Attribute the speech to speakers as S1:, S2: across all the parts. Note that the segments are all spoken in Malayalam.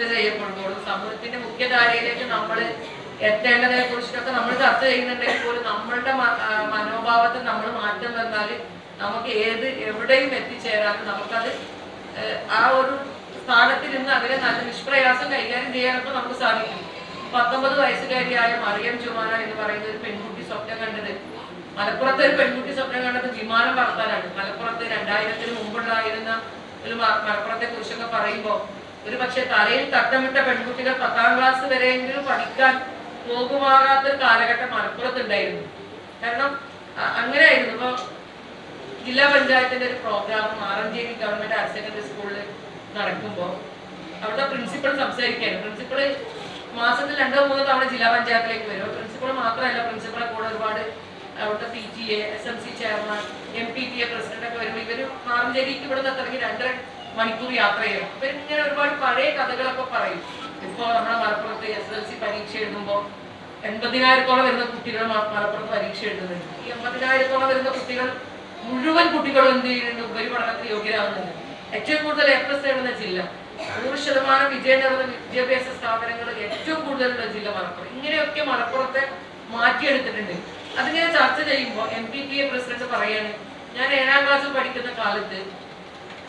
S1: ചെയ്യപ്പെടുമ്പോഴും സമൂഹത്തിന്റെ മുഖ്യധാരയിലേക്ക് നമ്മൾ എത്തേണ്ടതിനെ കുറിച്ചിട്ടൊക്കെ നമ്മൾ ചർച്ച ചെയ്യുന്നുണ്ടെങ്കിൽ പോലും നമ്മളുടെ മനോഭാവത്തിൽ നമ്മൾ മാറ്റം വന്നാൽ നമുക്ക് ഏത് എവിടെയും എത്തിച്ചേരാനും നമുക്കത് ആ ഒരു സ്ഥാനത്തിൽ നിന്ന് അതിനെ നല്ല നിഷ്പ്രയാസം കൈകാര്യം ചെയ്യാനൊക്കെ നമുക്ക് സാധിക്കും. പത്തൊമ്പത് വയസ്സുകാരിയായ മറിയം ചുമാന എന്ന് പറയുന്ന ഒരു പെൺകുട്ടി സ്വപ്നം കണ്ടത്. മലപ്പുറത്തെ ഒരു പെൺകുട്ടി സ്വപ്നം കണ്ടത് വിമാനം പറത്താനാണ്. മലപ്പുറത്ത് രണ്ടായിരത്തിന് മുമ്പുണ്ടായിരുന്ന ഒരു മലപ്പുറത്തെ കുറിച്ചൊക്കെ പറയുമ്പോൾ ഒരു പക്ഷെ തലയിൽ തട്ടമിട്ട പെൺകുട്ടികൾ പത്താം ക്ലാസ് വരെയെങ്കിലും പഠിക്കാൻ പോകുമാകാത്ത ഒരു കാലഘട്ടം മലപ്പുറത്ത് ഉണ്ടായിരുന്നു കാരണം അങ്ങനെയായിരുന്നു. ഇപ്പൊ ജില്ലാ പഞ്ചായത്തിന്റെ ഒരു program Maranchery government higher secondary സ്കൂളിൽ നടക്കുമ്പോൾ അവിടുത്തെ പ്രിൻസിപ്പൾ സംസാരിക്കുകയാണ് പ്രിൻസിപ്പൾ മാസത്തിൽ രണ്ടോ മൂന്നോ തവണ ജില്ലാ പഞ്ചായത്തിലേക്ക് വരും. പ്രിൻസിപ്പൾ മാത്രമല്ല പ്രിൻസിപ്പളെ കൂടെ ഒരുപാട് അവിടുത്തെ P T A S M C chairman M P T A president ഒക്കെ വരുമ്പോൾ ഇവർ മാറഞ്ചേരിക്ക് ഇവിടെ നിന്ന് ഇറങ്ങി രണ്ടര മണിക്കൂർ യാത്ര ചെയ്യണം. ഇവർ ഇങ്ങനെ ഒരുപാട് പഴയ കഥകളൊക്കെ പറയും. ഇപ്പോ നമ്മുടെ മലപ്പുറത്ത് എസ് എൽ സി പരീക്ഷ എഴുതുമ്പോൾ എൺപതിനായിരത്തോളം വരുന്ന കുട്ടികൾ മലപ്പുറത്ത് പരീക്ഷ എഴുതുന്നുണ്ട്. ഈ എൺപതിനായിരത്തോളം വരുന്ന കുട്ടികൾ മുഴുവൻ കുട്ടികളും എന്ത് ചെയ്യുന്നുണ്ട്? ഉപരിപഠനത്തിൽ യോഗ്യരാകുന്നുണ്ട് ഏറ്റവും കൂടുതൽ എ പ്ലസ് എഴുതുന്ന ജില്ല. നൂറ് ശതമാനം വിജയം നേടുന്ന വിദ്യാഭ്യാസ സ്ഥാപനങ്ങൾ ഏറ്റവും കൂടുതലുള്ള ജില്ല മലപ്പുറം. ഇങ്ങനെയൊക്കെ മലപ്പുറത്തെ മാറ്റിയെടുത്തിട്ടുണ്ട്. അതിങ്ങനെ ചർച്ച ചെയ്യുമ്പോൾ M P T A president പറയാണ് ഞാൻ ഏഴാം ക്ലാസ്സിൽ പഠിക്കുന്ന കാലത്ത്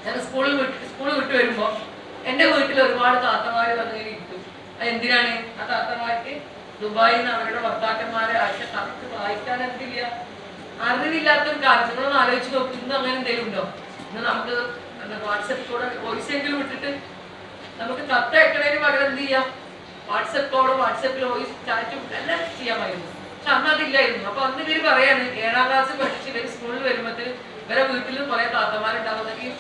S1: ഞാൻ സ്കൂളിൽ വിട്ട് സ്കൂളിൽ വിട്ട് വരുമ്പോൾ എന്റെ വീട്ടിൽ ഒരുപാട് താത്തമാർ വന്നിങ്ങനെ അത് എന്തിനാണ് ആ താത്തമാർക്ക്? ദുബായിൽ നിന്ന് അവരുടെ ഭർത്താക്കന്മാരെ ആഴ്ച കത്ത് വായിക്കാൻ എന്തില്ല അറിവില്ലാത്തൊരു കാര്യം. നിങ്ങളൊന്ന് ആലോചിച്ച് നോക്കും. ഇന്ന് അങ്ങനെ എന്തെങ്കിലും ഉണ്ടോ? ഇന്ന് നമുക്ക് വാട്സപ്പിലൂടെ വോയിസ് എങ്കിലും വിട്ടിട്ട് നമുക്ക് കത്ത് അയക്കണതിന് പകരം എന്ത് ചെയ്യാം? വാട്സപ്പോടെ വാട്സപ്പിൽ വോയിസ് ചാറ്റും എല്ലാം ചെയ്യാമായിരുന്നു. പക്ഷെ അന്ന് അതില്ലായിരുന്നു. അപ്പൊ അന്ന് ഇവർ പറയാണ് ഏഴാം ക്ലാസ് പഠിച്ച് ഇവർ സ്കൂളിൽ വരുമ്പോഴത്തേന് ഇവരെ വീട്ടിൽ കുറെ താത്തമാരുണ്ടാവുന്നെങ്കിൽ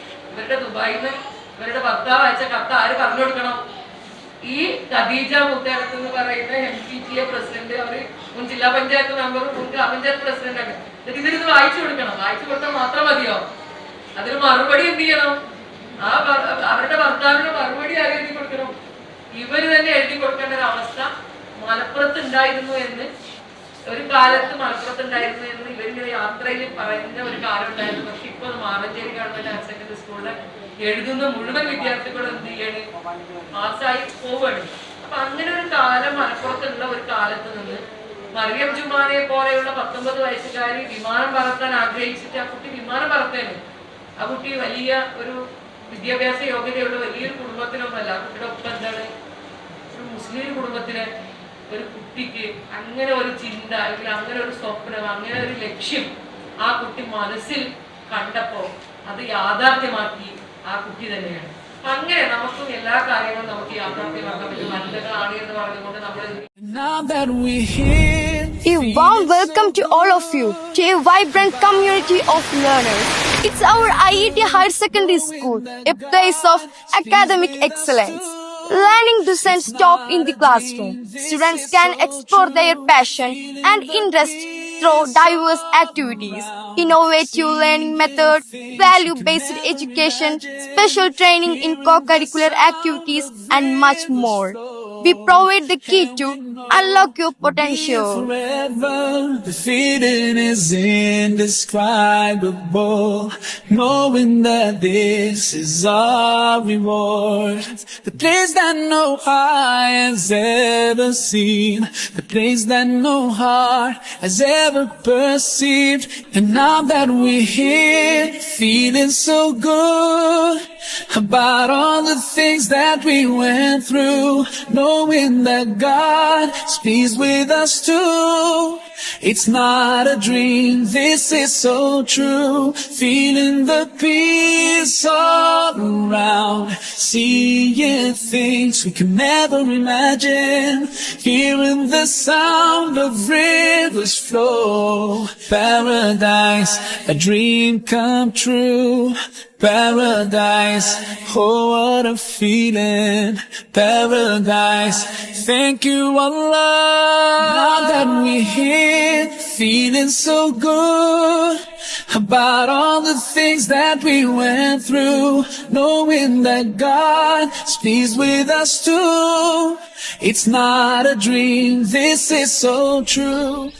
S1: നിന്ന് ഇവരുടെ ഭർത്താവ് അയച്ച കത്ത് ആര് പറഞ്ഞു കൊടുക്കണം? ഈ ഖദീജ മുത്തേടത്ത് എന്ന് പറയുന്ന M P T A president അവർ മുൻ ജില്ലാ പഞ്ചായത്ത് മെമ്പറും മുൻ ഗ്രാമപഞ്ചായത്ത് പ്രസിഡന്റ് ആണ്. എന്നിട്ട് ഇവരിത് വായിച്ചു കൊടുക്കണം. വായിച്ചു കൊടുത്താൽ മാത്രം മതിയോ? അതിന് മറുപടി എന്ത് ചെയ്യണം? ആ അവരുടെ ഭർത്താവിന് മറുപടി ആര് എഴുതി കൊടുക്കണം? ഇവർ തന്നെ എഴുതി കൊടുക്കേണ്ട ഒരു അവസ്ഥ മലപ്പുറത്ത് ഉണ്ടായിരുന്നു എന്ന് ഒരു കാലത്ത് മലപ്പുറത്ത് ഉണ്ടായിരുന്നു എന്ന് ഇവരിങ്ങനെ യാത്രയിൽ പറയുന്ന ഒരു കാലം ഉണ്ടായിരുന്നു. പക്ഷെ ഇപ്പൊ മാറഞ്ചേരി ഗവൺമെന്റ് ഹയർ സെക്കൻഡറി സ്കൂളിൽ എഴുതുന്ന മുഴുവൻ വിദ്യാർത്ഥികളും എന്ത് ചെയ്യാണ്? പാസ്സായി പോവാണ്. അപ്പൊ അങ്ങനെ ഒരു കാലം മലപ്പുറത്തുള്ള ഒരു കാലത്ത് നിന്ന് മറിയം ജുമാനെ പോലെയുള്ള പത്തൊമ്പത് വയസ്സുകാരി വിമാനം പറത്താൻ ആഗ്രഹിച്ചിട്ട് ആ കുട്ടി വിമാനം പറത്തേന്. ആ കുട്ടി വലിയ ഒരു വിദ്യാഭ്യാസ യോഗ്യതയുള്ള വലിയൊരു കുടുംബത്തിനൊന്നല്ല ആ കുട്ടിയുടെ ഒപ്പം എന്താണ്? ഒരു മുസ്ലിം കുടുംബത്തിലെ ഒരു കുട്ടിക്ക് അങ്ങനെ ഒരു ചിന്ത അല്ലെങ്കിൽ അങ്ങനെ ഒരു സ്വപ്നം അങ്ങനെ ഒരു ലക്ഷ്യം ആ കുട്ടി മനസ്സിൽ കണ്ടപ്പോൾ അത് യാഥാർത്ഥ്യമാക്കി. ആ കുട്ടി തന്നെയാണ് അപ്പൊ അങ്ങനെ നമുക്കും എല്ലാ കാര്യങ്ങളും നമുക്ക് യാഥാർത്ഥ്യമാക്കാൻ പറ്റും നല്ലതാണ് എന്ന് പറഞ്ഞുകൊണ്ട് നമ്മൾ
S2: Now that we're here,
S3: A warm welcome to all of you to a vibrant community of learners. It's our IET Higher Secondary School, a place of academic excellence. Learning doesn't stop in the classroom. Students can explore their passion and interest diverse activities, innovative learning methods, value-based education, special training in co-curricular activities, and much more. We provide the key to unlock your potential.
S2: forever. The feeling is indescribable. Knowing that this is our reward. The place that no eye has ever seen. The place that no heart has ever perceived. And now that we're here, feeling so good. About all the things that we went through, knowing that God speaks with us too. It's not a dream, this is so true. Feeling the peace all around, seeing things we can never imagine. Hearing the sound of rivers flow, paradise, a dream come true. Paradise, oh what a feeling. Paradise, thank you Allah. Now that we're here, feeling so good. About all the things that we went through, knowing that God speaks with us too. It's not a dream, this is so true.